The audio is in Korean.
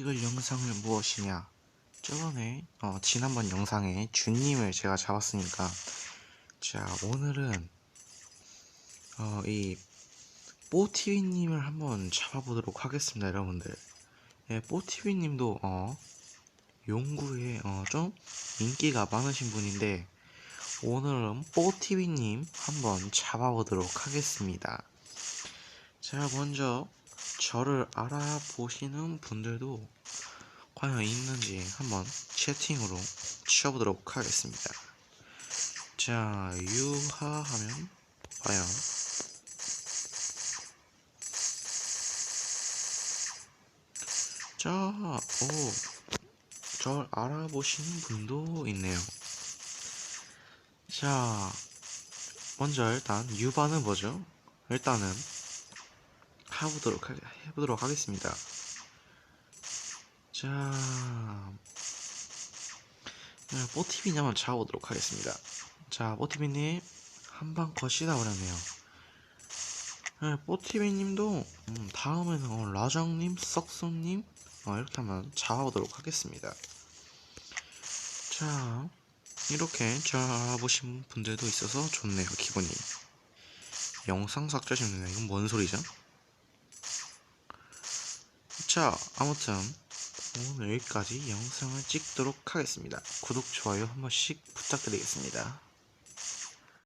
영상을 무엇이냐? 저번에 어, 지난번 영상에 준님을 제가 잡았으니까 자 오늘은 어, 이 뽀티비님을 한번 잡아보도록 하겠습니다, 여러분들. 예, 뽀티비님도 어, 용구에 어, 좀 인기가 많으신 분인데 오늘은 뽀티비님 한번 잡아보도록 하겠습니다. 자 먼저 저를 알아보시는 분들도 과연 있는지 한번 채팅으로 치워보도록 하겠습니다. 자, 유하 하면 과연 자, 오, 절 알아보시는 분도 있네요. 자, 먼저 일단 유바는 뭐죠? 일단은 해보도록, 하, 해보도록 하겠습니다. 자, 네, 뽀티비님 한번 잡아보도록 하겠습니다. 자, 뽀티비님 한방 거시다 버렸네요. 네, 뽀티비님도 음, 다음에는 어, 라정님, 썩소님 어, 이렇게 한번 잡아보도록 하겠습니다. 자, 이렇게 잡아보신 분들도 있어서 좋네요, 기분이. 영상 삭제하시면 이건 뭔 소리죠? 자, 아무튼 오늘 여기까지 영상을 찍도록 하겠습니다. 구독, 좋아요 한 번씩 부탁드리겠습니다.